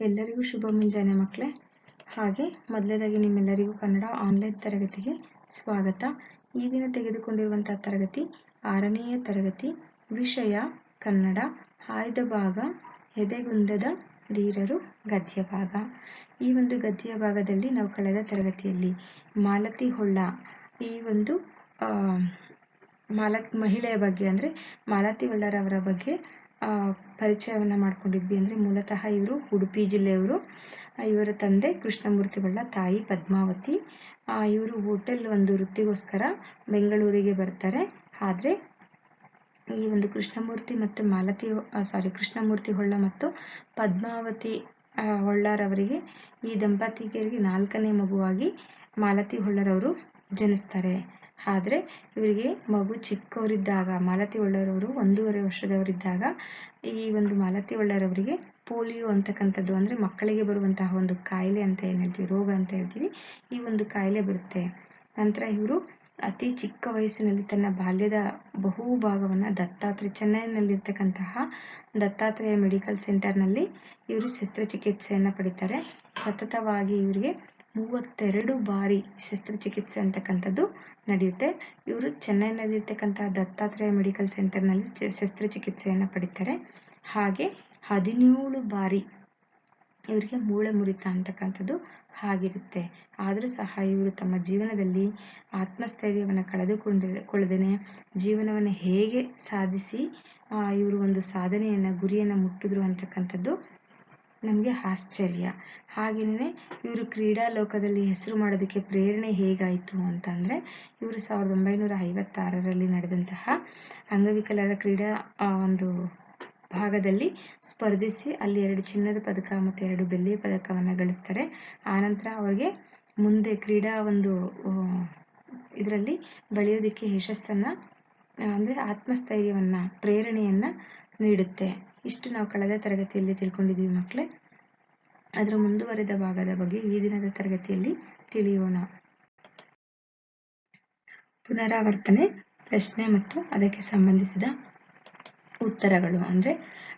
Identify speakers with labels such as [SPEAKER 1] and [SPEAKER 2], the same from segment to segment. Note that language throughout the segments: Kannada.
[SPEAKER 1] ಎಲ್ಲರಿಗೂ ಶುಭ ಮುಂಜಾನೆ ಮಕ್ಕಳೇ. ಹಾಗೆ ಮೊದಲನೇದಾಗಿ ನಿಮ್ಮೆಲ್ಲರಿಗೂ ಕನ್ನಡ ಆನ್ಲೈನ್ ತರಗತಿಗೆ ಸ್ವಾಗತ. ಈ ದಿನ ತೆಗೆದುಕೊಂಡಿರುವಂತಹ ತರಗತಿ ಆರನೆಯ ತರಗತಿ ವಿಷಯ ಕನ್ನಡ ಆಯ್ದ ಭಾಗ ಎದೆಗುಂದದ ಧೀರರು ಗದ್ಯ ಭಾಗ. ಈ ಒಂದು ಗದ್ಯ ಭಾಗದಲ್ಲಿ ನಾವು ಕಳೆದ ತರಗತಿಯಲ್ಲಿ ಮಾಲತಿ ಹೊಳ್ಳ ಈ ಒಂದು ಮಾಲ ಮಹಿಳೆಯ ಬಗ್ಗೆ ಅಂದರೆ ಮಾಲತಿ ಹೊಳ್ಳರವರ ಬಗ್ಗೆ ಪರಿಚಯವನ್ನು ಮಾಡ್ಕೊಂಡಿದ್ವಿ ಅಂದರೆ ಮೂಲತಃ ಇವರು ಉಡುಪಿ ಜಿಲ್ಲೆಯವರು. ಇವರ ತಂದೆ ಕೃಷ್ಣಮೂರ್ತಿ ಹೊಳ್ಳ ತಾಯಿ ಪದ್ಮಾವತಿ. ಇವರು ಹೋಟೆಲ್ ಒಂದು ವೃತ್ತಿಗೋಸ್ಕರ ಬೆಂಗಳೂರಿಗೆ ಬರ್ತಾರೆ. ಆದರೆ ಈ ಒಂದು ಕೃಷ್ಣಮೂರ್ತಿ ಮತ್ತು ಮಾಲತಿ ಸಾರಿ ಕೃಷ್ಣಮೂರ್ತಿ ಹೊಳ್ಳ ಮತ್ತು ಪದ್ಮಾವತಿ ಹೊಳ್ಳರವರಿಗೆ ಈ ದಂಪತಿಗರಿಗೆ ನಾಲ್ಕನೇ ಮಗುವಾಗಿ ಮಾಲತಿ ಹೊಳ್ಳರವರು ಜನಿಸ್ತಾರೆ. ಆದರೆ ಇವರಿಗೆ ಮಗು ಚಿಕ್ಕವರಿದ್ದಾಗ, ಮಾಲತಿ ಹೊಳ್ಳರವರು ಒಂದೂವರೆ ವರ್ಷದವರಿದ್ದಾಗ, ಈ ಒಂದು ಮಾಲತಿ ಹೊಳ್ಳರವರಿಗೆ ಪೋಲಿಯೋ ಅಂತಕ್ಕಂಥದ್ದು ಅಂದರೆ ಮಕ್ಕಳಿಗೆ ಬರುವಂತಹ ಒಂದು ಕಾಯಿಲೆ ಅಂತ ಏನು ಹೇಳ್ತೀವಿ, ರೋಗ ಅಂತ ಹೇಳ್ತೀವಿ, ಈ ಒಂದು ಕಾಯಿಲೆ ಬರುತ್ತೆ. ನಂತರ ಇವರು ಅತಿ ಚಿಕ್ಕ ವಯಸ್ಸಿನಲ್ಲಿ ತನ್ನ ಬಾಲ್ಯದ ಬಹು ಭಾಗವನ್ನು ದತ್ತಾತ್ರೇಯ ಚೆನ್ನೈನಲ್ಲಿರ್ತಕ್ಕಂತಹ ದತ್ತಾತ್ರೇಯ ಮೆಡಿಕಲ್ ಸೆಂಟರ್ನಲ್ಲಿ ಇವರು ಶಸ್ತ್ರಚಿಕಿತ್ಸೆಯನ್ನು ಪಡಿತಾರೆ. ಸತತವಾಗಿ ಇವರಿಗೆ ಮೂವತ್ತೆರಡು ಬಾರಿ ಶಸ್ತ್ರಚಿಕಿತ್ಸೆ ಅಂತಕ್ಕಂಥದ್ದು ನಡೆಯುತ್ತೆ. ಇವರು ಚೆನ್ನೈನಲ್ಲಿರ್ತಕ್ಕಂಥ ದತ್ತಾತ್ರೇಯ ಮೆಡಿಕಲ್ ಸೆಂಟರ್ನಲ್ಲಿ ಶಸ್ತ್ರಚಿಕಿತ್ಸೆಯನ್ನು ಪಡಿತಾರೆ. ಹಾಗೆ ಹದಿನೇಳು ಬಾರಿ ಇವರಿಗೆ ಮೂಳೆ ಮುರಿತ ಅಂತಕ್ಕಂಥದ್ದು ಆಗಿರುತ್ತೆ ಆದರೂ ಸಹ ಇವರು ತಮ್ಮ ಜೀವನದಲ್ಲಿ ಆತ್ಮಸ್ಥೈರ್ಯವನ್ನು ಕಳೆದುಕೊಂಡಿಕೊಳ್ಳದೇನೆ ಜೀವನವನ್ನು ಹೇಗೆ ಸಾಧಿಸಿ ಇವರು ಒಂದು ಸಾಧನೆಯನ್ನು, ಗುರಿಯನ್ನು ಮುಟ್ಟಿದ್ರು ಅಂತಕ್ಕಂಥದ್ದು ನಮಗೆ ಆಶ್ಚರ್ಯ. ಹಾಗೆಯೇ ಇವರು ಕ್ರೀಡಾ ಲೋಕದಲ್ಲಿ ಹೆಸರು ಮಾಡೋದಕ್ಕೆ ಪ್ರೇರಣೆ ಹೇಗಾಯಿತು ಅಂತಂದರೆ, ಇವರು ಸಾವಿರದ ಒಂಬೈನೂರ ಐವತ್ತಾರರಲ್ಲಿ ನಡೆದಂತಹ ಅಂಗವಿಕಲರ ಕ್ರೀಡಾ ಒಂದು ಭಾಗದಲ್ಲಿ ಸ್ಪರ್ಧಿಸಿ ಅಲ್ಲಿ ಎರಡು ಚಿನ್ನದ ಪದಕ ಮತ್ತು ಎರಡು ಬೆಳ್ಳಿಯ ಪದಕವನ್ನು ಗಳಿಸ್ತಾರೆ. ಆನಂತರ ಅವರಿಗೆ ಮುಂದೆ ಕ್ರೀಡಾ ಒಂದು ಇದರಲ್ಲಿ ಬೆಳೆಯೋದಕ್ಕೆ ಯಶಸ್ಸನ್ನು ಅಂದರೆ ಆತ್ಮಸ್ಥೈರ್ಯವನ್ನು, ಪ್ರೇರಣೆಯನ್ನು ನೀಡುತ್ತೆ. ಇಷ್ಟು ನಾವು ಕಳೆದ ತರಗತಿಯಲ್ಲಿ ತಿಳ್ಕೊಂಡಿದ್ವಿ ಮಕ್ಕಳೇ. ಅದರ ಮುಂದುವರೆದ ಭಾಗದ ಬಗ್ಗೆ ಈ ದಿನದ ತರಗತಿಯಲ್ಲಿ ತಿಳಿಯೋಣ. ಪುನರಾವರ್ತನೆ, ಪ್ರಶ್ನೆ ಮತ್ತು ಅದಕ್ಕೆ ಸಂಬಂಧಿಸಿದ ಉತ್ತರಗಳು. ಅಂದರೆ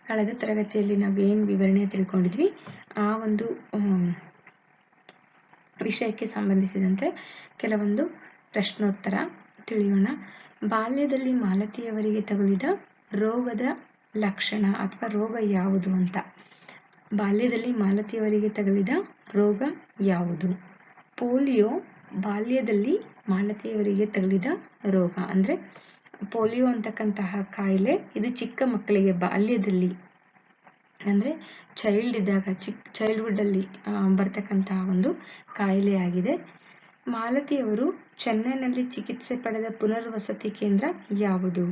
[SPEAKER 1] ಕಳೆದ ತರಗತಿಯಲ್ಲಿ ನಾವು ಏನು ವಿವರಣೆ ತಿಳ್ಕೊಂಡಿದ್ವಿ? ಆ ಒಂದು ವಿಷಯಕ್ಕೆ ಸಂಬಂಧಿಸಿದಂತೆ ಕೆಲವೊಂದು ಪ್ರಶ್ನೋತ್ತರ ತಿಳಿಯೋಣ. ಬಾಲ್ಯದಲ್ಲಿ ಮಾಲತಿಯವರಿಗೆ ತಗುಲಿದ ರೋಗದ ಲಕ್ಷಣ ಅಥವಾ ರೋಗ ಯಾವುದು ಅಂತ. ಬಾಲ್ಯದಲ್ಲಿ ಮಾಲತಿಯವರಿಗೆ ತಗುಲಿದ ರೋಗ ಯಾವುದು? ಪೋಲಿಯೋ ಬಾಲ್ಯದಲ್ಲಿ ಮಾಲತಿಯವರಿಗೆ ತಗುಲಿದ ರೋಗ. ಅಂದರೆ ಪೋಲಿಯೋ ಅಂತಕ್ಕಂತಹ ಕಾಯಿಲೆ, ಇದು ಚಿಕ್ಕ ಮಕ್ಕಳಿಗೆ ಬಾಲ್ಯದಲ್ಲಿ, ಅಂದರೆ ಚೈಲ್ಡ್ ಇದ್ದಾಗ ಚಿಕ್ಕ ಚೈಲ್ಡ್ಹುಡ್ಡಲ್ಲಿ ಬರ್ತಕ್ಕಂತಹ ಒಂದು ಕಾಯಿಲೆಯಾಗಿದೆ ಮಾಲತಿಯವರು ಚೆನ್ನೈನಲ್ಲಿ ಚಿಕಿತ್ಸೆ ಪಡೆದ ಪುನರ್ವಸತಿ ಕೇಂದ್ರ ಯಾವುದು?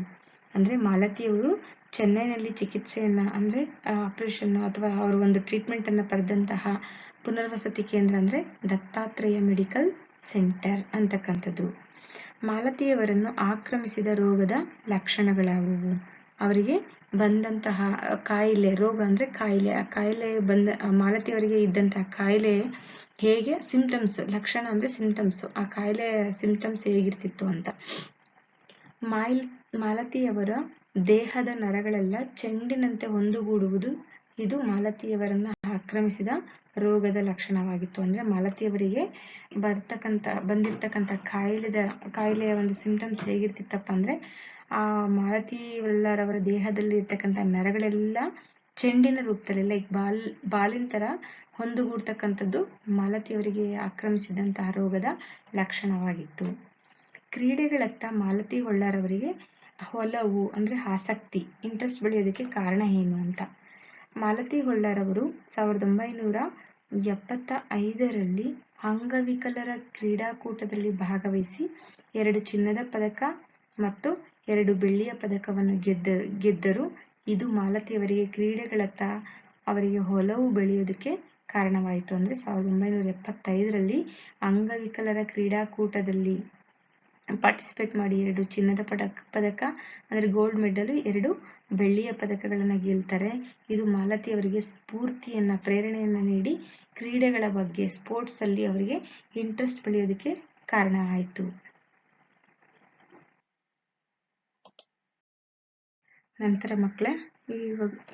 [SPEAKER 1] ಅಂದರೆ ಮಾಲತಿಯವರು ಚೆನ್ನೈನಲ್ಲಿ ಚಿಕಿತ್ಸೆಯನ್ನು ಅಂದರೆ ಆಪರೇಷನ್ ಅಥವಾ ಅವರು ಒಂದು ಟ್ರೀಟ್ಮೆಂಟನ್ನು ಪಡೆದಂತಹ ಪುನರ್ವಸತಿ ಕೇಂದ್ರ ಅಂದರೆ ದತ್ತಾತ್ರೇಯ ಮೆಡಿಕಲ್ ಸೆಂಟರ್ ಅಂತಕ್ಕಂಥದ್ದು. ಮಾಲತಿಯವರನ್ನು ಆಕ್ರಮಿಸಿದ ರೋಗದ ಲಕ್ಷಣಗಳಾವುವು? ಅವರಿಗೆ ಬಂದಂತಹ ಕಾಯಿಲೆ, ರೋಗ ಅಂದರೆ ಕಾಯಿಲೆ, ಆ ಕಾಯಿಲೆ ಬಂದ ಮಾಲತಿಯವರಿಗೆ ಇದ್ದಂತಹ ಕಾಯಿಲೆ ಹೇಗೆ? ಸಿಂಪ್ಟಮ್ಸ್ ಲಕ್ಷಣ ಅಂದರೆ ಸಿಂಪ್ಟಮ್ಸ್ ಆ ಕಾಯಿಲೆ ಸಿಂಪ್ಟಮ್ಸ್ ಹೇಗಿರ್ತಿತ್ತು ಅಂತ. ಮಾಯಿಲ್ ಮಾಲತಿಯವರ ದೇಹದ ನರಗಳೆಲ್ಲ ಚೆಂಡಿನಂತೆ ಒಂದುಗೂಡುವುದು. ಇದು ಮಾಲತಿಯವರನ್ನ ಆಕ್ರಮಿಸಿದ ರೋಗದ ಲಕ್ಷಣವಾಗಿತ್ತು. ಅಂದ್ರೆ ಮಾಲತಿಯವರಿಗೆ ಬರ್ತಕ್ಕಂಥ, ಬಂದಿರ್ತಕ್ಕಂಥ ಕಾಯಿಲೆದ, ಕಾಯಿಲೆಯ ಒಂದು ಸಿಂಪ್ಟಮ್ಸ್ ಹೇಗಿರ್ತಿತ್ತಪ್ಪ ಅಂದ್ರೆ, ಆ ಮಾಲತಿ ಒಳ್ಳರವರ ದೇಹದಲ್ಲಿ ಇರ್ತಕ್ಕಂಥ ನರಗಳೆಲ್ಲ ಚೆಂಡಿನ ರೂಪದಲ್ಲಿ ಲೈಕ್ ಬಾಲ್, ಬಾಲಿನ ತರ ಹೊಂದುಗೂಡ್ತಕ್ಕಂಥದ್ದು ಮಾಲತಿಯವರಿಗೆ ಆಕ್ರಮಿಸಿದಂತಹ ರೋಗದ ಲಕ್ಷಣವಾಗಿತ್ತು. ಕ್ರೀಡೆಗಳತ್ತ ಮಾಲತಿ ಹೊಳ್ಳರವರಿಗೆ ಒಲವು ಅಂದ್ರೆ ಆಸಕ್ತಿ ಇಂಟ್ರೆಸ್ಟ್ ಬೆಳೆಯೋದಕ್ಕೆ ಕಾರಣ ಏನು ಅಂತ. ಮಾಲತಿ ಹೊಳ್ಳರವರು ಸಾವಿರದ ಒಂಬೈನೂರ ಎಪ್ಪತ್ತ ಐದರಲ್ಲಿ ಅಂಗವಿಕಲರ ಕ್ರೀಡಾಕೂಟದಲ್ಲಿ ಭಾಗವಹಿಸಿ ಎರಡು ಚಿನ್ನದ ಪದಕ ಮತ್ತು ಎರಡು ಬೆಳ್ಳಿಯ ಪದಕವನ್ನು ಗೆದ್ದ, ಗೆದ್ದರು. ಇದು ಮಾಲತಿಯವರಿಗೆ ಕ್ರೀಡೆಗಳತ್ತ ಅವರಿಗೆ ಒಲವು ಬೆಳೆಯೋದಕ್ಕೆ ಕಾರಣವಾಯಿತು. ಅಂದ್ರೆ ಸಾವಿರದ ಒಂಬೈನೂರ ಎಪ್ಪತ್ತೈದರಲ್ಲಿ ಅಂಗವಿಕಲರ ಕ್ರೀಡಾಕೂಟದಲ್ಲಿ ಪಾರ್ಟಿಸಿಪೇಟ್ ಮಾಡಿ ಎರಡು ಚಿನ್ನದ ಪದಕ ಪದಕ, ಅಂದರೆ ಗೋಲ್ಡ್ ಮೆಡಲ್ ಎರಡು ಬೆಳ್ಳಿಯ ಪದಕಗಳನ್ನು ಗೆಲ್ತಾರೆ. ಇದು ಮಾಲತಿ ಅವರಿಗೆ ಸ್ಫೂರ್ತಿಯನ್ನ, ಪ್ರೇರಣೆಯನ್ನ ನೀಡಿ ಕ್ರೀಡೆಗಳ ಬಗ್ಗೆ ಸ್ಪೋರ್ಟ್ಸ್ ಅಲ್ಲಿ ಅವರಿಗೆ ಇಂಟ್ರೆಸ್ಟ್ ಬೆಳೆಯೋದಕ್ಕೆ ಕಾರಣ ಆಯಿತು. ನಂತರ ಮಕ್ಕಳೇ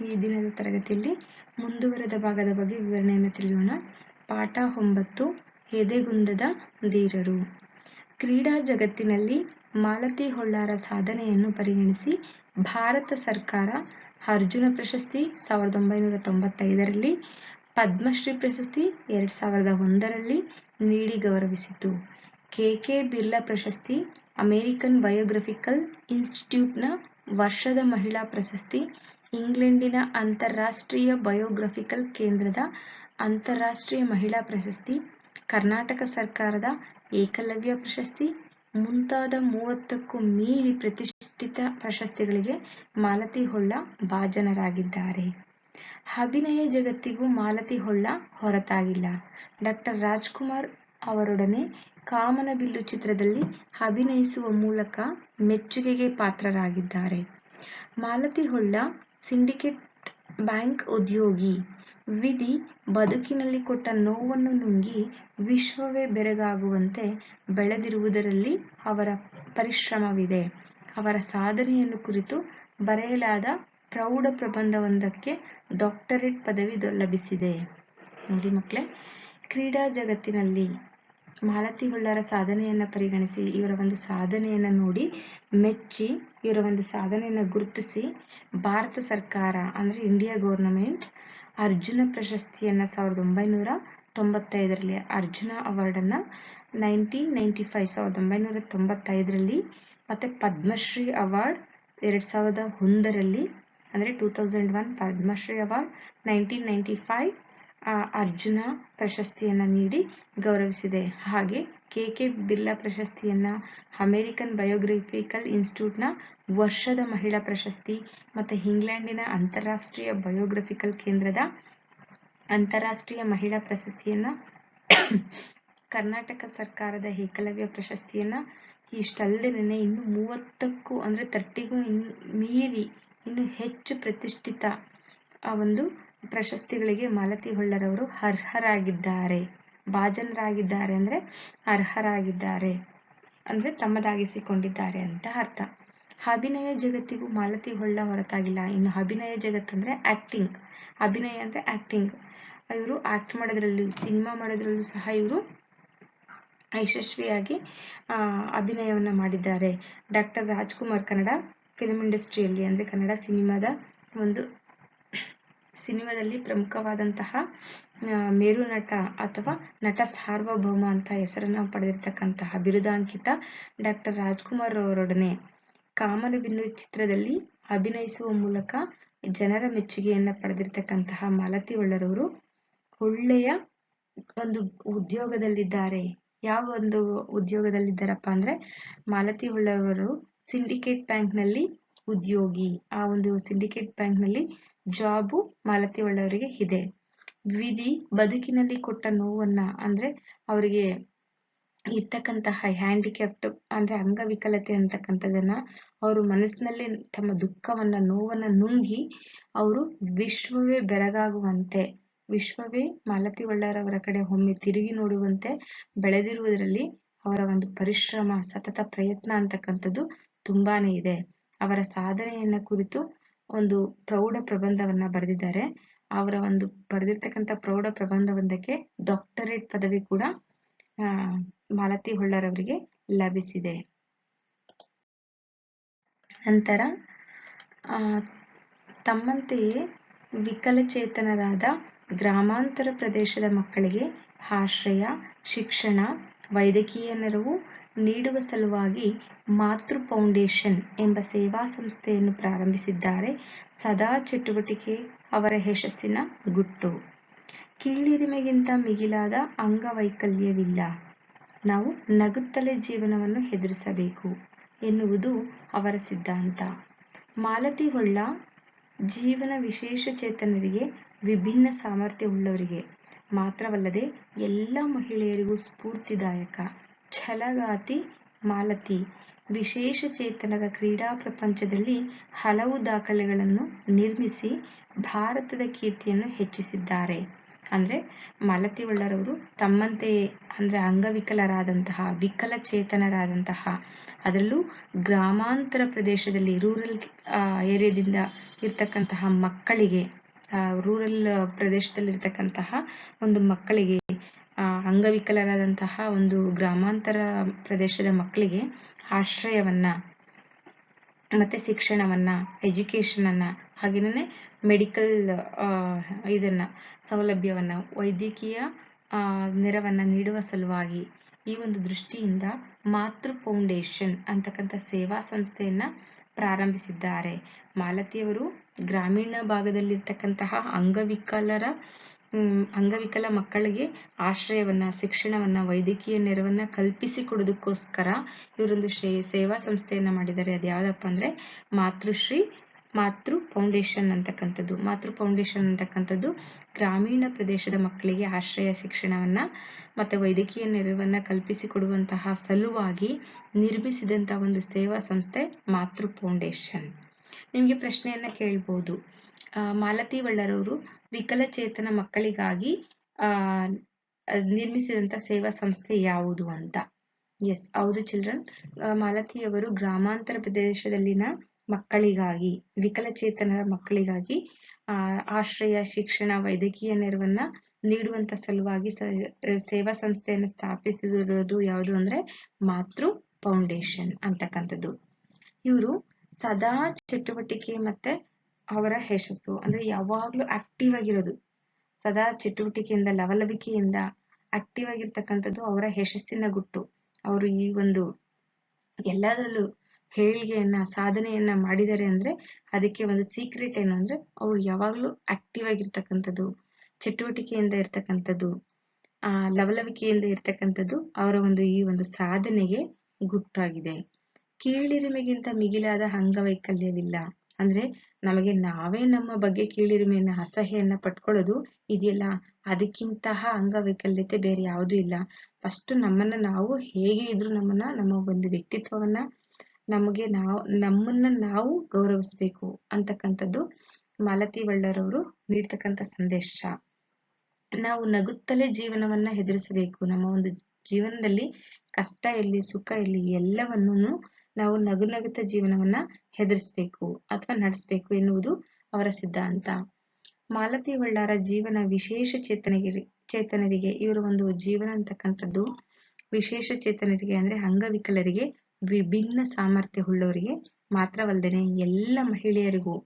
[SPEAKER 1] ಈ ದಿನದ ತರಗತಿಯಲ್ಲಿ ಮುಂದುವರೆದ ಭಾಗದ ಬಗ್ಗೆ ವಿವರಣೆಯನ್ನು ತಿಳಿಯೋಣ. ಪಾಠ ಒಂಬತ್ತು, ಎದೆಗುಂದದ ಧೀರರು. ಕ್ರೀಡಾ ಜಗತ್ತಿನಲ್ಲಿ ಮಾಲತಿ ಹೊಳ್ಳಾರ ಸಾಧನೆಯನ್ನು ಪರಿಗಣಿಸಿ ಭಾರತ ಸರ್ಕಾರ ಅರ್ಜುನ ಪ್ರಶಸ್ತಿ ಸಾವಿರದ ಒಂಬೈನೂರ ತೊಂಬತ್ತೈದರಲ್ಲಿ, ಪದ್ಮಶ್ರೀ ಪ್ರಶಸ್ತಿ ಎರಡು ಸಾವಿರದ ಒಂದರಲ್ಲಿ ನೀಡಿ ಗೌರವಿಸಿತು. ಕೆ ಕೆ ಬಿರ್ಲಾ ಪ್ರಶಸ್ತಿ ಅಮೆರಿಕನ್ ಬಯೋಗ್ರಫಿಕಲ್ ಇನ್ಸ್ಟಿಟ್ಯೂಟ್ನ ವರ್ಷದ ಮಹಿಳಾ ಪ್ರಶಸ್ತಿ, ಇಂಗ್ಲೆಂಡಿನ ಅಂತಾರಾಷ್ಟ್ರೀಯ ಬಯೋಗ್ರಫಿಕಲ್ ಕೇಂದ್ರದ ಅಂತಾರಾಷ್ಟ್ರೀಯ ಮಹಿಳಾ ಪ್ರಶಸ್ತಿ, ಕರ್ನಾಟಕ ಸರ್ಕಾರದ ಏಕಲವ್ಯ ಪ್ರಶಸ್ತಿ, ಮುಂತಾದ ಮೂವತ್ತಕ್ಕೂ ಮೀರಿ ಪ್ರತಿಷ್ಠಿತ ಪ್ರಶಸ್ತಿಗಳಿಗೆ ಮಾಲತಿ ಹೊಳ್ಳ ಭಾಜನರಾಗಿದ್ದಾರೆ. ಅಭಿನಯ ಜಗತ್ತಿಗೂ ಮಾಲತಿ ಹೊಳ್ಳ ಹೊರತಾಗಿಲ್ಲ. ಡಾಕ್ಟರ್ ರಾಜ್ಕುಮಾರ್ ಅವರೊಡನೆ ಕಾಮನಬಿಲ್ಲು ಚಿತ್ರದಲ್ಲಿ ಅಭಿನಯಿಸುವ ಮೂಲಕ ಮೆಚ್ಚುಗೆಗೆ ಪಾತ್ರರಾಗಿದ್ದಾರೆ. ಮಾಲತಿ ಹೊಳ್ಳ ಸಿಂಡಿಕೇಟ್ ಬ್ಯಾಂಕ್ ಉದ್ಯೋಗಿ ವಿಧಿ ಬದುಕಿನಲ್ಲಿ ಕೊಟ್ಟ ನೋವನ್ನು ನುಂಗಿ ವಿಶ್ವವೇ ಬೆರಗಾಗುವಂತೆ ಬೆಳೆದಿರುವುದರಲ್ಲಿ ಅವರ ಪರಿಶ್ರಮವಿದೆ. ಅವರ ಸಾಧನೆಯನ್ನು ಕುರಿತು ಬರೆಯಲಾದ ಪ್ರೌಢ ಪ್ರಬಂಧವೊಂದಕ್ಕೆ ಡಾಕ್ಟರೇಟ್ ಪದವಿ ಲಭಿಸಿದೆ. ನೋಡಿ ಮಕ್ಕಳೇ, ಕ್ರೀಡಾ ಜಗತ್ತಿನಲ್ಲಿ ಮಾಲತಿ ಹುಳ್ಳರ ಸಾಧನೆಯನ್ನು ಪರಿಗಣಿಸಿ, ಇವರ ಒಂದು ಸಾಧನೆಯನ್ನು ನೋಡಿ ಮೆಚ್ಚಿ, ಇವರ ಒಂದು ಸಾಧನೆಯನ್ನು ಗುರುತಿಸಿ, ಭಾರತ ಸರ್ಕಾರ ಅಂದರೆ ಇಂಡಿಯಾ ಗೌರ್ನಮೆಂಟ್ ಅರ್ಜುನ ಪ್ರಶಸ್ತಿಯನ್ನು ಸಾವಿರದ ಒಂಬೈನೂರ ತೊಂಬತ್ತೈದರಲ್ಲಿ ಅರ್ಜುನ ಅವಾರ್ಡನ್ನು ನೈನ್ಟೀನ್ ನೈಂಟಿ ಫೈವ್ ಸಾವಿರದ ಒಂಬೈನೂರ ತೊಂಬತ್ತೈದರಲ್ಲಿ ಮತ್ತು ಪದ್ಮಶ್ರೀ ಅವಾರ್ಡ್ ಎರಡು ಸಾವಿರದ ಒಂದರಲ್ಲಿ, ಅಂದರೆ two thousand one Padmashri award nineteen ninety five Arjuna ಪ್ರಶಸ್ತಿಯನ್ನು ನೀಡಿ ಗೌರವಿಸಿದೆ. ಹಾಗೆ ಕೆ ಕೆ ಬಿರ್ಲಾ ಪ್ರಶಸ್ತಿಯನ್ನು ಅಮೇರಿಕನ್ ಬಯೋಗ್ರಫಿಕಲ್ ಇನ್ಸ್ಟಿಟ್ಯೂಟ್ನ ವರ್ಷದ ಮಹಿಳಾ ಪ್ರಶಸ್ತಿ ಮತ್ತು ಇಂಗ್ಲೆಂಡಿನ ಅಂತಾರಾಷ್ಟ್ರೀಯ ಬಯೋಗ್ರಫಿಕಲ್ ಕೇಂದ್ರದ ಅಂತಾರಾಷ್ಟ್ರೀಯ ಮಹಿಳಾ ಪ್ರಶಸ್ತಿಯನ್ನು ಕರ್ನಾಟಕ ಸರ್ಕಾರದ ಏಕಲವ್ಯ ಪ್ರಶಸ್ತಿಯನ್ನು ಇಷ್ಟಲ್ಲದೆ ಇನ್ನು ಮೂವತ್ತಕ್ಕೂ ಅಂದರೆ ತರ್ಟಿಗೂ ಮೀರಿ ಇನ್ನು ಹೆಚ್ಚು ಪ್ರತಿಷ್ಠಿತ ಆ ಒಂದು ಪ್ರಶಸ್ತಿಗಳಿಗೆ ಮಾಲತಿ ಹೊಳ್ಳರವರು ಅರ್ಹರಾಗಿದ್ದಾರೆ. ಭಾಜನರಾಗಿದ್ದಾರೆ ಅಂದರೆ ಅರ್ಹರಾಗಿದ್ದಾರೆ. ಅಂದರೆ ತಮ್ಮದಾಗಿಸಿಕೊಂಡಿದ್ದಾರೆ ಅಂತ ಅರ್ಥ. ಅಭಿನಯ ಜಗತ್ತಿಗೂ ಮಾಲತಿ ಹೊಳ್ಳ ಹೊರತಾಗಿಲ್ಲ. ಇನ್ನು ಅಭಿನಯ ಜಗತ್ತಂದರೆ ಆ್ಯಕ್ಟಿಂಗ್ ಅಭಿನಯ ಅಂದರೆ ಆ್ಯಕ್ಟಿಂಗ್ ಇವರು ಆ್ಯಕ್ಟ್ ಮಾಡೋದ್ರಲ್ಲೂ ಸಿನಿಮಾ ಮಾಡೋದ್ರಲ್ಲೂ ಸಹ ಇವರು ಯಶಸ್ವಿಯಾಗಿ ಅಭಿನಯವನ್ನು ಮಾಡಿದ್ದಾರೆ. ಡಾಕ್ಟರ್ ರಾಜ್ಕುಮಾರ್ ಕನ್ನಡ ಫಿಲ್ಮ್ ಇಂಡಸ್ಟ್ರಿಯಲ್ಲಿ ಅಂದರೆ ಕನ್ನಡ ಸಿನಿಮಾದ ಒಂದು ಸಿನಿಮಾದಲ್ಲಿ ಪ್ರಮುಖವಾದಂತಹ ಮೇರು ನಟ ಅಥವಾ ನಟ ಸಾರ್ವಭೌಮ ಅಂತ ಹೆಸರನ್ನು ಪಡೆದಿರ್ತಕ್ಕಂತಹ ಬಿರುದಾಂಕಿತ ಡಾಕ್ಟರ್ ರಾಜ್ಕುಮಾರ್ ಅವರೊಡನೆ ಕಾಮನಬಿಲ್ಲು ಚಿತ್ರದಲ್ಲಿ ಅಭಿನಯಿಸುವ ಮೂಲಕ ಜನರ ಮೆಚ್ಚುಗೆಯನ್ನು ಪಡೆದಿರ್ತಕ್ಕಂತಹ ಮಾಲತಿ ಒಳ್ಳರವರು ಒಳ್ಳೆಯ ಒಂದು ಉದ್ಯೋಗದಲ್ಲಿದ್ದಾರೆ. ಯಾವ ಒಂದು ಉದ್ಯೋಗದಲ್ಲಿದ್ದಾರಪ್ಪ ಅಂದ್ರೆ ಮಾಲತಿ ಹುಳ್ಳವರು ಸಿಂಡಿಕೇಟ್ ಬ್ಯಾಂಕ್ನಲ್ಲಿ ಉದ್ಯೋಗಿ. ಆ ಒಂದು ಸಿಂಡಿಕೇಟ್ ಬ್ಯಾಂಕ್ನಲ್ಲಿ ಜಾಬು ಮಾಲತಿ ಒಳ್ಳವರಿಗೆ ಇದೆ. ವಿಧಿ ಬದುಕಿನಲ್ಲಿ ಕೊಟ್ಟ ನೋವನ್ನ ಅಂದ್ರೆ ಅವರಿಗೆ ಇರ್ತಕ್ಕಂತಹ ಹ್ಯಾಂಡಿಕ್ಯಾಪ್ಟ್ ಅಂದ್ರೆ ಅಂಗವಿಕಲತೆ ಅಂತಕ್ಕಂಥದ್ದನ್ನ ಅವರು ಮನಸ್ಸಿನಲ್ಲಿ ತಮ್ಮ ದುಃಖವನ್ನ, ನೋವನ್ನ ನುಂಗಿ ಅವರು ವಿಶ್ವವೇ ಬೆರಗಾಗುವಂತೆ, ವಿಶ್ವವೇ ಮಾಲತಿ ಒಳ್ಳಾರವರ ಕಡೆ ಒಮ್ಮೆ ತಿರುಗಿ ನೋಡುವಂತೆ ಬೆಳೆದಿರುವುದರಲ್ಲಿ ಅವರ ಒಂದು ಪರಿಶ್ರಮ, ಸತತ ಪ್ರಯತ್ನ ಅಂತಕ್ಕಂಥದ್ದು ತುಂಬಾನೇ ಇದೆ. ಅವರ ಸಾಧನೆಯನ್ನ ಕುರಿತು ಒಂದು ಪ್ರೌಢ ಪ್ರಬಂಧವನ್ನ ಬರೆದಿದ್ದಾರೆ. ಅವರ ಒಂದು ಬರೆದಿರ್ತಕ್ಕಂಥ ಪ್ರೌಢ ಪ್ರಬಂಧವೊಂದಕ್ಕೆ ಡಾಕ್ಟರೇಟ್ ಪದವಿ ಕೂಡ ಮಾಲತಿ ಹೊಳ್ಳರವರಿಗೆ ಲಭಿಸಿದೆ. ನಂತರ ತಮ್ಮಂತೆಯೇ ವಿಕಲಚೇತನರಾದ ಗ್ರಾಮಾಂತರ ಪ್ರದೇಶದ ಮಕ್ಕಳಿಗೆ ಆಶ್ರಯ, ಶಿಕ್ಷಣ, ವೈದ್ಯಕೀಯ ನೆರವು ನೀಡುವ ಸಲುವಾಗಿ ಮಾತೃ ಫೌಂಡೇಶನ್ ಎಂಬ ಸೇವಾ ಸಂಸ್ಥೆಯನ್ನು ಪ್ರಾರಂಭಿಸಿದ್ದಾರೆ. ಸದಾ ಚಟುವಟಿಕೆ, ಅವರ ಯಶಸ್ಸಿನ ಗುಟ್ಟು. ಕೀಳಿರಿಮೆಗಿಂತ ಮಿಗಿಲಾದ ಅಂಗವೈಕಲ್ಯವಿಲ್ಲ. ನಾವು ನಗುತ್ತಲೇ ಜೀವನವನ್ನು ಎದುರಿಸಬೇಕು ಎನ್ನುವುದು ಅವರ ಸಿದ್ಧಾಂತ. ಮಾಲತಿ ಹೊಳ್ಳ, ಜೀವನ ವಿಶೇಷ ಚೇತನರಿಗೆ ವಿಭಿನ್ನ ಸಾಮರ್ಥ್ಯವುಳ್ಳವರಿಗೆ ಮಾತ್ರವಲ್ಲದೆ ಎಲ್ಲ ಮಹಿಳೆಯರಿಗೂ ಸ್ಫೂರ್ತಿದಾಯಕ ಛಲಗಾತಿ, ಮಾಲತಿ, ವಿಶೇಷ ಚೇತನದ ಕ್ರೀಡಾ ಪ್ರಪಂಚದಲ್ಲಿ ಹಲವು ದಾಖಲೆಗಳನ್ನು ನಿರ್ಮಿಸಿ ಭಾರತದ ಕೀರ್ತಿಯನ್ನು ಹೆಚ್ಚಿಸಿದ್ದಾರೆ. ಅಂದರೆ ಮಾಲತಿ ಒಳ್ಳರವರು ತಮ್ಮಂತೆಯೇ ಅಂದರೆ ಅಂಗವಿಕಲರಾದಂತಹ, ವಿಕಲಚೇತನರಾದಂತಹ, ಅದರಲ್ಲೂ ಗ್ರಾಮಾಂತರ ಪ್ರದೇಶದಲ್ಲಿ ರೂರಲ್ ಏರಿಯಾದಿಂದ ಇರ್ತಕ್ಕಂತಹ ಮಕ್ಕಳಿಗೆ ರೂರಲ್ ಪ್ರದೇಶದಲ್ಲಿರ್ತಕ್ಕಂತಹ ಒಂದು ಮಕ್ಕಳಿಗೆ ಅಂಗವಿಕಲರಾದಂತಹ ಒಂದು ಗ್ರಾಮಾಂತರ ಪ್ರದೇಶದ ಮಕ್ಕಳಿಗೆ ಆಶ್ರಯವನ್ನ, ಮತ್ತೆ ಶಿಕ್ಷಣವನ್ನ ಎಜುಕೇಷನನ್ನು ಹಾಗೆಯೇ ಮೆಡಿಕಲ್ ಇದನ್ನ, ಸೌಲಭ್ಯವನ್ನ, ವೈದ್ಯಕೀಯ ನೆರವನ್ನ ನೀಡುವ ಸಲುವಾಗಿ ಈ ಒಂದು ದೃಷ್ಟಿಯಿಂದ ಮಾತೃ ಫೌಂಡೇಶನ್ ಅಂತಕ್ಕಂಥ ಸೇವಾ ಸಂಸ್ಥೆಯನ್ನ ಪ್ರಾರಂಭಿಸಿದ್ದಾರೆ. ಮಾಲತಿಯವರು ಗ್ರಾಮೀಣ ಭಾಗದಲ್ಲಿರ್ತಕ್ಕಂತಹ ಅಂಗವಿಕಲರ ಅಂಗವಿಕಲ ಮಕ್ಕಳಿಗೆ ಆಶ್ರಯವನ್ನ, ಶಿಕ್ಷಣವನ್ನ, ವೈದ್ಯಕೀಯ ನೆರವನ್ನ ಕಲ್ಪಿಸಿಕೊಡೋದಕ್ಕೋಸ್ಕರ ಇವರೊಂದು ಸೇವಾ ಸಂಸ್ಥೆಯನ್ನ ಮಾಡಿದ್ದಾರೆ. ಅದು ಯಾವ್ದಪ್ಪ ಅಂದ್ರೆ ಮಾತೃಶ್ರೀ, ಮಾತೃ ಫೌಂಡೇಶನ್ ಅಂತಕ್ಕಂಥದ್ದು. ಮಾತೃ ಫೌಂಡೇಶನ್ ಅಂತಕ್ಕಂಥದ್ದು ಗ್ರಾಮೀಣ ಪ್ರದೇಶದ ಮಕ್ಕಳಿಗೆ ಆಶ್ರಯ, ಶಿಕ್ಷಣವನ್ನ ಮತ್ತೆ ವೈದ್ಯಕೀಯ ನೆರವನ್ನ ಕಲ್ಪಿಸಿಕೊಡುವಂತಹ ಸಲುವಾಗಿ ನಿರ್ಮಿಸಿದಂತಹ ಒಂದು ಸೇವಾ ಸಂಸ್ಥೆ ಮಾತೃ ಫೌಂಡೇಶನ್. ನಿಮಗೆ ಪ್ರಶ್ನೆಯನ್ನ ಕೇಳ್ಬೋದು. ಮಾಲತಿ ವಳ್ಳರವರು ವಿಕಲಚೇತನ ಮಕ್ಕಳಿಗಾಗಿ ನಿರ್ಮಿಸಿದಂತ ಸೇವಾ ಸಂಸ್ಥೆ ಯಾವುದು ಅಂತ. ಎಸ್ ಹೌದು ಚಿಲ್ಡ್ರನ್. ಮಾಲತಿಯವರು ಗ್ರಾಮಾಂತರ ಪ್ರದೇಶದಲ್ಲಿನ ಮಕ್ಕಳಿಗಾಗಿ ವಿಕಲಚೇತನರ ಮಕ್ಕಳಿಗಾಗಿ ಆಶ್ರಯ, ಶಿಕ್ಷಣ, ವೈದ್ಯಕೀಯ ನೆರವನ್ನ ನೀಡುವಂತ ಸಲುವಾಗಿ ಸೇವಾ ಸಂಸ್ಥೆಯನ್ನು ಸ್ಥಾಪಿಸಿರೋದು ಯಾವುದು ಅಂದ್ರೆ ಮಾತೃ ಫೌಂಡೇಶನ್ ಅಂತಕ್ಕಂಥದ್ದು. ಇವರು ಸದಾ ಚಟುವಟಿಕೆ ಮತ್ತೆ ಅವರ ಯಶಸ್ಸು. ಅಂದ್ರೆ ಯಾವಾಗ್ಲೂ ಆಕ್ಟಿವ್ ಆಗಿರೋದು. ಸದಾ ಚಟುವಟಿಕೆಯಿಂದ, ಲವಲವಿಕೆಯಿಂದ ಆಕ್ಟಿವ್ ಆಗಿರ್ತಕ್ಕಂಥದ್ದು ಅವರ ಯಶಸ್ಸಿನ ಗುಟ್ಟು. ಅವರು ಈ ಒಂದು ಎಲ್ಲದರಲ್ಲೂ ಹೇಳಿಗೆಯನ್ನ ಸಾಧನೆಯನ್ನ ಮಾಡಿದ್ದಾರೆ ಅಂದ್ರೆ ಅದಕ್ಕೆ ಒಂದು ಸೀಕ್ರೆಟ್ ಏನು ಅಂದ್ರೆ ಅವ್ರು ಯಾವಾಗ್ಲೂ ಆಕ್ಟಿವ್ ಆಗಿರ್ತಕ್ಕಂಥದ್ದು. ಚಟುವಟಿಕೆಯಿಂದ ಇರ್ತಕ್ಕಂಥದ್ದು, ಆ, ಲವಲವಿಕೆಯಿಂದ ಇರ್ತಕ್ಕಂಥದ್ದು ಅವರ ಒಂದು ಈ ಒಂದು ಸಾಧನೆಗೆ ಗುಟ್ಟಾಗಿದೆ. ಕೀಳಿರಿಮೆಗಿಂತ ಮಿಗಿಲಾದ ಅಂಗವೈಕಲ್ಯವಿಲ್ಲ. ಅಂದ್ರೆ ನಮಗೆ ನಾವೇ ನಮ್ಮ ಬಗ್ಗೆ ಕೀಳಿರಿಮೆಯನ್ನ ಅಸಹ್ಯನ್ನ ಪಟ್ಕೊಳ್ಳೋದು ಇದೆಯಲ್ಲ? ಅದಕ್ಕಿಂತಹ ಅಂಗವೈಕಲ್ಯತೆ ಬೇರೆ ಯಾವುದೂ ಇಲ್ಲ. ಫಸ್ಟ್ ನಮ್ಮನ್ನ ನಾವು ಹೇಗೆ ಇದ್ರು ನಮ್ಮನ್ನ, ನಮ್ಮ ಒಂದು ವ್ಯಕ್ತಿತ್ವವನ್ನ ನಮಗೆ ನಾವು, ನಮ್ಮನ್ನ ನಾವು ಗೌರವಿಸ್ಬೇಕು ಅಂತಕ್ಕಂಥದ್ದು ಮಾಲತಿ ವಳ್ಳರವರು ನೀಡ್ತಕ್ಕಂತ ಸಂದೇಶ. ನಾವು ನಗುತ್ತಲೇ ಜೀವನವನ್ನ ಹೆದರಿಸಬೇಕು. ನಮ್ಮ ಒಂದು ಜೀವನದಲ್ಲಿ ಕಷ್ಟ ಎಲ್ಲಿ, ಸುಖ ಎಲ್ಲಿ ಎಲ್ಲವನ್ನೂ ನಾವು ನಗು ಜೀವನವನ್ನ ಹೆದರಿಸ್ಬೇಕು ಅಥವಾ ನಡೆಸಬೇಕು ಎನ್ನುವುದು ಅವರ ಸಿದ್ಧಾಂತ. ಮಾಲತಿ ಹೊಳ್ಳಾರ ಜೀವನ ವಿಶೇಷ ಚೇತನಗಿರಿ, ಚೇತನರಿಗೆ ಇವರ ಒಂದು ಜೀವನ ಅಂತಕ್ಕಂಥದ್ದು. ವಿಶೇಷ ಚೇತನರಿಗೆ ಅಂದ್ರೆ ಅಂಗವಿಕಲರಿಗೆ ವಿಭಿನ್ನ ಸಾಮರ್ಥ್ಯ ಉಳ್ಳವರಿಗೆ ಮಾತ್ರವಲ್ಲದೆ ಎಲ್ಲ ಮಹಿಳೆಯರಿಗೂ,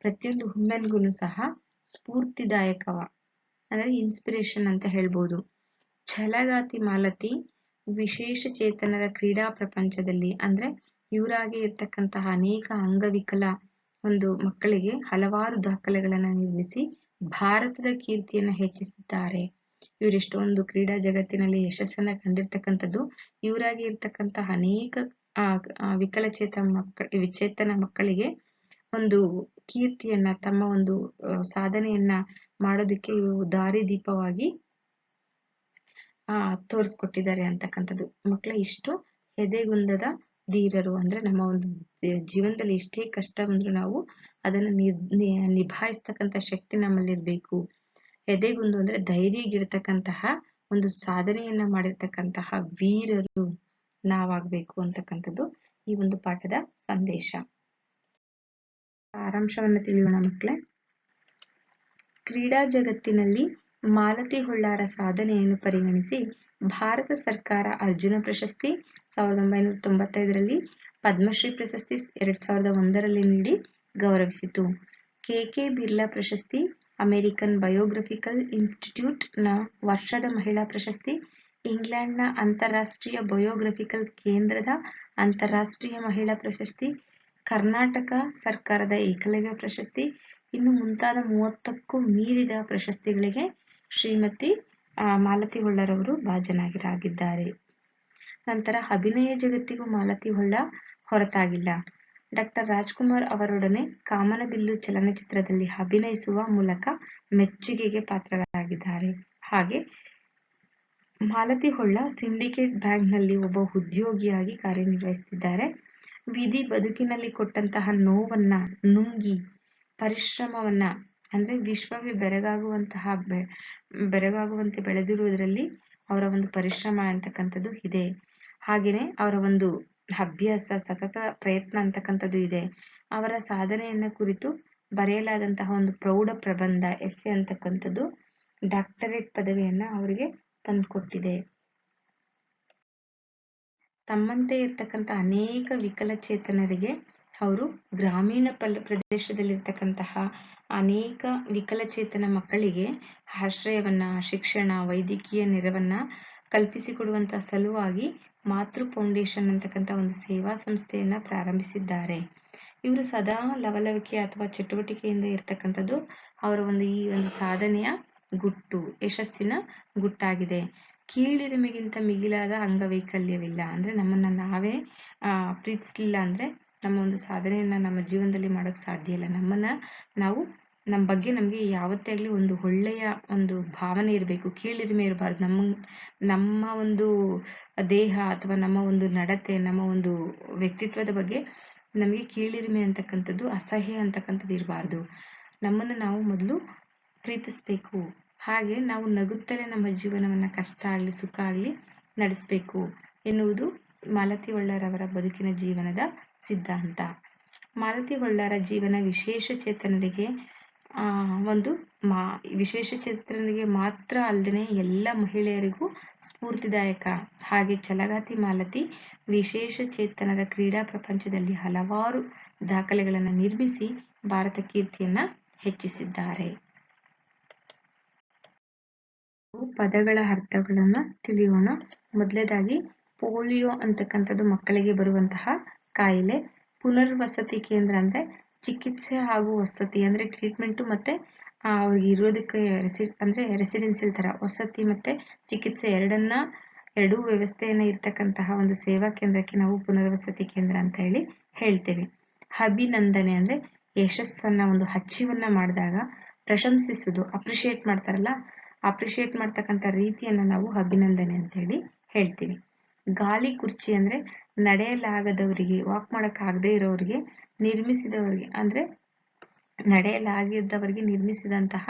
[SPEAKER 1] ಪ್ರತಿಯೊಂದು ಹುಮ್ಮೆನ್ಗೂ ಸಹ ಸ್ಫೂರ್ತಿದಾಯಕವ. ಅಂದ್ರೆ ಇನ್ಸ್ಪಿರೇಷನ್ ಅಂತ ಹೇಳ್ಬೋದು. ಛಲಗಾತಿ ಮಾಲತಿ ವಿಶೇಷ ಚೇತನರ ಕ್ರೀಡಾ ಪ್ರಪಂಚದಲ್ಲಿ ಅಂದ್ರೆ ಇವರಾಗಿ ಇರ್ತಕ್ಕಂತಹ ಅನೇಕ ಅಂಗವಿಕಲ ಒಂದು ಮಕ್ಕಳಿಗೆ ಹಲವಾರು ದಾಖಲೆಗಳನ್ನ ನಿರ್ಮಿಸಿ ಭಾರತದ ಕೀರ್ತಿಯನ್ನ ಹೆಚ್ಚಿಸಿದ್ದಾರೆ. ಇವರೆಷ್ಟೊಂದು ಕ್ರೀಡಾ ಜಗತ್ತಿನಲ್ಲಿ ಯಶಸ್ಸನ್ನ ಕಂಡಿರ್ತಕ್ಕಂಥದ್ದು ಇವರಾಗಿ ಇರ್ತಕ್ಕಂತಹ ಅನೇಕ ವಿಕಲಚೇತ ಮಕ್ಕ, ವಿಚೇತನ ಮಕ್ಕಳಿಗೆ ಒಂದು ಕೀರ್ತಿಯನ್ನ ತಮ್ಮ ಒಂದು ಸಾಧನೆಯನ್ನ ಮಾಡೋದಕ್ಕೆ ದಾರಿ ದೀಪವಾಗಿ ಆ ತೋರಿಸ್ಕೊಟ್ಟಿದ್ದಾರೆ ಅಂತಕ್ಕಂಥದ್ದು. ಮಕ್ಕಳ ಇಷ್ಟು ಎದೆಗುಂದದ ಧೀರರು ಅಂದ್ರೆ ನಮ್ಮ ಒಂದು ಜೀವನದಲ್ಲಿ ಎಷ್ಟೇ ಕಷ್ಟ ಬಂದ್ರು ನಾವು ಅದನ್ನ ನಿಭಾಯಿಸ್ತಕ್ಕಂಥ ಶಕ್ತಿ ನಮ್ಮಲ್ಲಿ ಇರ್ಬೇಕು. ಎದೆಗುಂದು ಅಂದ್ರೆ ಧೈರ್ಯಗಿಡ್ತಕ್ಕಂತಹ ಒಂದು ಸಾಧನೆಯನ್ನ ಮಾಡಿರ್ತಕ್ಕಂತಹ ವೀರರು ನಾವಾಗ್ಬೇಕು ಅಂತಕ್ಕಂಥದ್ದು ಈ ಒಂದು ಪಾಠದ ಸಂದೇಶ. ಸಾರಾಂಶವನ್ನ ತಿಳಿಯೋಣ ಮಕ್ಕಳೇ ಕ್ರೀಡಾ ಜಗತ್ತಿನಲ್ಲಿ ಮಾಲತಿ ಹೊಳ್ಳಾರ ಸಾಧನೆಯನ್ನು ಪರಿಗಣಿಸಿ ಭಾರತ ಸರ್ಕಾರ ಅರ್ಜುನ ಪ್ರಶಸ್ತಿ ಸಾವಿರದ ಒಂಬೈನೂರ ತೊಂಬತ್ತೈದರಲ್ಲಿ ಪದ್ಮಶ್ರೀ ಪ್ರಶಸ್ತಿ ಎರಡ್ ಸಾವಿರದ ಒಂದರಲ್ಲಿ ನೀಡಿ ಗೌರವಿಸಿತು. ಕೆ ಕೆ ಬಿರ್ಲಾ ಪ್ರಶಸ್ತಿ, ಅಮೆರಿಕನ್ ಬಯೋಗ್ರಫಿಕಲ್ನ ವರ್ಷದ ಮಹಿಳಾ ಪ್ರಶಸ್ತಿ, ಇಂಗ್ಲೆಂಡ್ನ ಅಂತಾರಾಷ್ಟ್ರೀಯ ಬಯೋಗ್ರಫಿಕಲ್ ಕೇಂದ್ರದ ಅಂತಾರಾಷ್ಟ್ರೀಯ ಮಹಿಳಾ ಪ್ರಶಸ್ತಿ, ಕರ್ನಾಟಕ ಸರ್ಕಾರದ ಏಕಲವ್ಯ ಪ್ರಶಸ್ತಿ, ಇನ್ನು ಮುಂತಾದ ಮೂವತ್ತಕ್ಕೂ ಮೀರಿದ ಪ್ರಶಸ್ತಿಗಳಿಗೆ ಶ್ರೀಮತಿ ಮಾಲತಿ ಹೊಳ್ಳರವರು ಭಾಜನರಾಗಿದ್ದಾರೆ. ನಂತರ ಅಭಿನಯ ಜಗತ್ತಿಗೂ ಮಾಲತಿ ಹೊಳ್ಳ ಹೊರತಾಗಿಲ್ಲ. ಡಾಕ್ಟರ್ ರಾಜ್ಕುಮಾರ್ ಅವರೊಡನೆ ಕಾಮನಬಿಲ್ಲು ಚಲನಚಿತ್ರದಲ್ಲಿ ಅಭಿನಯಿಸುವ ಮೂಲಕ ಮೆಚ್ಚುಗೆಗೆ ಪಾತ್ರರಾಗಿದ್ದಾರೆ. ಹಾಗೆ ಮಾಲತಿ ಹೊಳ್ಳ ಸಿಂಡಿಕೇಟ್ ಬ್ಯಾಂಕ್ನಲ್ಲಿ ಒಬ್ಬ ಉದ್ಯೋಗಿಯಾಗಿ ಕಾರ್ಯನಿರ್ವಹಿಸುತ್ತಿದ್ದಾರೆ. ವಿಧಿ ಬದುಕಿನಲ್ಲಿ ಕೊಟ್ಟಂತಹ ನೋವನ್ನ ನುಂಗಿ ಪರಿಶ್ರಮವನ್ನ ಅಂದ್ರೆ ವಿಶ್ವವೇ ಬೆರಗಾಗುವಂತಹ ಬೆರಗಾಗುವಂತೆ ಬೆಳೆದಿರುವುದರಲ್ಲಿ ಅವರ ಒಂದು ಪರಿಶ್ರಮ ಅಂತಕ್ಕಂಥದ್ದು ಇದೆ. ಹಾಗೆಯೇ ಅವರ ಒಂದು ಅಭ್ಯಾಸ, ಸತತ ಪ್ರಯತ್ನ ಅಂತಕ್ಕಂಥದ್ದು ಇದೆ. ಅವರ ಸಾಧನೆಯನ್ನ ಕುರಿತು ಬರೆಯಲಾದಂತಹ ಒಂದು ಪ್ರೌಢ ಪ್ರಬಂಧ, ಎಸ್ಸೆ ಅಂತಕ್ಕಂಥದ್ದು ಡಾಕ್ಟರೇಟ್ ಪದವಿಯನ್ನ ಅವರಿಗೆ ತಂದುಕೊಟ್ಟಿದೆ. ತಮ್ಮಂತೆ ಇರ್ತಕ್ಕಂಥ ಅನೇಕ ವಿಕಲಚೇತನರಿಗೆ ಅವರು ಗ್ರಾಮೀಣ ಪಲ್, ಪ್ರದೇಶದಲ್ಲಿರ್ತಕ್ಕಂತಹ ಅನೇಕ ವಿಕಲಚೇತನ ಮಕ್ಕಳಿಗೆ ಆಶ್ರಯವನ್ನ, ಶಿಕ್ಷಣ, ವೈದ್ಯಕೀಯ ನೆರವನ್ನ ಕಲ್ಪಿಸಿಕೊಡುವಂತ ಸಲುವಾಗಿ ಮಾತೃ ಫೌಂಡೇಶನ್ ಅಂತಕ್ಕಂಥ ಒಂದು ಸೇವಾ ಸಂಸ್ಥೆಯನ್ನ ಪ್ರಾರಂಭಿಸಿದ್ದಾರೆ. ಇವರು ಸದಾ ಲವಲವಿಕೆ ಅಥವಾ ಚಟುವಟಿಕೆಯಿಂದ ಇರ್ತಕ್ಕಂಥದ್ದು ಅವರ ಒಂದು ಈ ಒಂದು ಸಾಧನೆಯ ಗುಟ್ಟು, ಯಶಸ್ಸಿನ ಗುಟ್ಟಾಗಿದೆ. ಕೀಳಿರಿಮೆಗಿಂತ ಮಿಗಿಲಾದ ಅಂಗವೈಕಲ್ಯವಿಲ್ಲ. ಅಂದ್ರೆ ನಮ್ಮನ್ನ ನಾವೇ ಪ್ರೀತಿಸ್ಲಿಲ್ಲ ಅಂದ್ರೆ ನಮ್ಮ ಒಂದು ಸಾಧನೆಯನ್ನ ನಮ್ಮ ಜೀವನದಲ್ಲಿ ಮಾಡೋಕ್ ಸಾಧ್ಯ ಇಲ್ಲ. ನಮ್ಮನ್ನ ನಾವು ನಮ್ಮ ಬಗ್ಗೆ ನಮಗೆ ಯಾವತ್ತೇ ಆಗ್ಲಿ ಒಂದು ಒಳ್ಳೆಯ ಒಂದು ಭಾವನೆ ಇರಬೇಕು, ಕೀಳಿರಿಮೆ ಇರಬಾರ್ದು. ನಮ್ಮ ನಮ್ಮ ಒಂದು ದೇಹ ಅಥವಾ ನಮ್ಮ ಒಂದು ನಡತೆ, ನಮ್ಮ ಒಂದು ವ್ಯಕ್ತಿತ್ವದ ಬಗ್ಗೆ ನಮಗೆ ಕೀಳಿರಿಮೆ ಅಂತಕ್ಕಂಥದ್ದು, ಅಸಹ್ಯ ಅಂತಕ್ಕಂಥದ್ದು ಇರಬಾರ್ದು. ನಮ್ಮನ್ನು ನಾವು ಮೊದಲು ಪ್ರೀತಿಸ್ಬೇಕು. ಹಾಗೆ ನಾವು ನಗುತ್ತಲೇ ನಮ್ಮ ಜೀವನವನ್ನ ಕಷ್ಟ ಆಗ್ಲಿ, ಸುಖ ಆಗ್ಲಿ ನಡೆಸಬೇಕು ಎನ್ನುವುದು ಮಾಲತಿ ಒಳ್ಳಾರವರ ಬದುಕಿನ ಜೀವನದ ಸಿದ್ಧಾಂತ. ಮಾಲತಿ ಒಳ್ಳಾರ ಜೀವನ ವಿಶೇಷ ಚೇತನರಿಗೆ, ಆ, ಒಂದು ಮಾ, ವಿಶೇಷ ಚೇತನರಿಗೆ ಮಾತ್ರ ಅಲ್ಲದೆ ಎಲ್ಲ ಮಹಿಳೆಯರಿಗೂ ಸ್ಫೂರ್ತಿದಾಯಕ. ಹಾಗೆ ಛಲಗಾತಿ ಮಾಲತಿ ವಿಶೇಷ ಚೇತನರ ಕ್ರೀಡಾ ಪ್ರಪಂಚದಲ್ಲಿ ಹಲವಾರು ದಾಖಲೆಗಳನ್ನು ನಿರ್ಮಿಸಿ ಭಾರತ ಕೀರ್ತಿಯನ್ನ ಹೆಚ್ಚಿಸಿದ್ದಾರೆ. ಪದಗಳ ಅರ್ಥಗಳನ್ನು ತಿಳಿಯೋಣ. ಮೊದಲೇದಾಗಿ ಪೋಲಿಯೋ ಅಂತಕ್ಕಂಥದ್ದು ಮಕ್ಕಳಿಗೆ ಬರುವಂತಹ ಕಾಯಿಲೆ. ಪುನರ್ವಸತಿ ಕೇಂದ್ರ ಅಂದ್ರೆ ಚಿಕಿತ್ಸೆ ಹಾಗೂ ವಸತಿ ಅಂದ್ರೆ ಟ್ರೀಟ್ಮೆಂಟ್ ಮತ್ತೆ ಅವ್ರಿಗೆ ಇರೋದಕ್ಕೆ ರೆಸಿ ಅಂದ್ರೆ ರೆಸಿಡೆನ್ಸಿಯಲ್ ತರ ವಸತಿ ಮತ್ತೆ ಚಿಕಿತ್ಸೆ ಎರಡನ್ನ, ಎರಡೂ ವ್ಯವಸ್ಥೆಯನ್ನ ಇರ್ತಕ್ಕಂತಹ ಒಂದು ಸೇವಾ ಕೇಂದ್ರಕ್ಕೆ ನಾವು ಪುನರ್ವಸತಿ ಕೇಂದ್ರ ಅಂತ ಹೇಳಿ ಹೇಳ್ತೇವೆ. ಅಭಿನಂದನೆ ಅಂದ್ರೆ ಯಶಸ್ಸನ್ನ ಒಂದು ಹಚ್ಚಿವನ್ನ ಮಾಡಿದಾಗ ಪ್ರಶಂಸಿಸುವುದು ಅಪ್ರಿಷಿಯೇಟ್ ಮಾಡ್ತಾರಲ್ಲ ಅಪ್ರಿಷಿಯೇಟ್ ಮಾಡ್ತಕ್ಕಂಥ ರೀತಿಯನ್ನ ನಾವು ಅಭಿನಂದನೆ ಅಂತ ಹೇಳಿ ಹೇಳ್ತೀವಿ. ಗಾಲಿ ಕುರ್ಚಿ ಅಂದ್ರೆ ನಡೆಯಲಾಗದವರಿಗೆ ವಾಕ್ ಮಾಡಕ್ ಆಗದೆ ಇರೋರಿಗೆ, ನಿರ್ಮಿಸಿದವರಿಗೆ, ಅಂದ್ರೆ ನಡೆಯಲಾಗಿದ್ದವರಿಗೆ ನಿರ್ಮಿಸಿದಂತಹ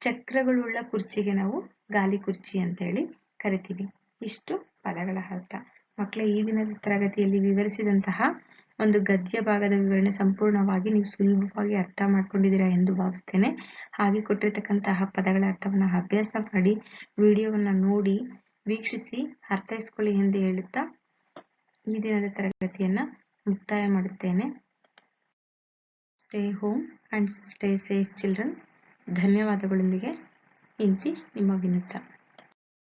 [SPEAKER 1] ಚಕ್ರಗಳುಳ್ಳ ಕುರ್ಚಿಗೆ ನಾವು ಗಾಲಿ ಕುರ್ಚಿ ಅಂತ ಹೇಳಿ ಕರಿತೀವಿ. ಇಷ್ಟು ಪದಗಳ ಅರ್ಥ. ಮಕ್ಕಳ ಈ ದಿನದ ತರಗತಿಯಲ್ಲಿ ವಿವರಿಸಿದಂತಹ ಒಂದು ಗದ್ಯ ಭಾಗದ ವಿವರಣೆ ಸಂಪೂರ್ಣವಾಗಿ ನೀವು ಸುಲಭವಾಗಿ ಅರ್ಥ ಮಾಡ್ಕೊಂಡಿದ್ದೀರಾ ಎಂದು ಭಾವಿಸ್ತೇನೆ. ಹಾಗೆ ಕೊಟ್ಟಿರ್ತಕ್ಕಂತಹ ಪದಗಳ ಅರ್ಥವನ್ನ ಅಭ್ಯಾಸ ಮಾಡಿ, ವಿಡಿಯೋವನ್ನ ನೋಡಿ ವೀಕ್ಷಿಸಿ, ಅರ್ಥೈಸ್ಕೊಳ್ಳಿ ಎಂದು ಹೇಳುತ್ತಾ ಈ ದಿನದ ತರಗತಿಯನ್ನ ಮುಕ್ತಾಯ ಮಾಡುತ್ತೇನೆ. Stay home and stay safe children ಧನ್ಯವಾದಗಳೊಂದಿಗೆ, ಇಂತಿ ನಿಮ್ಮ ವಿನುತ.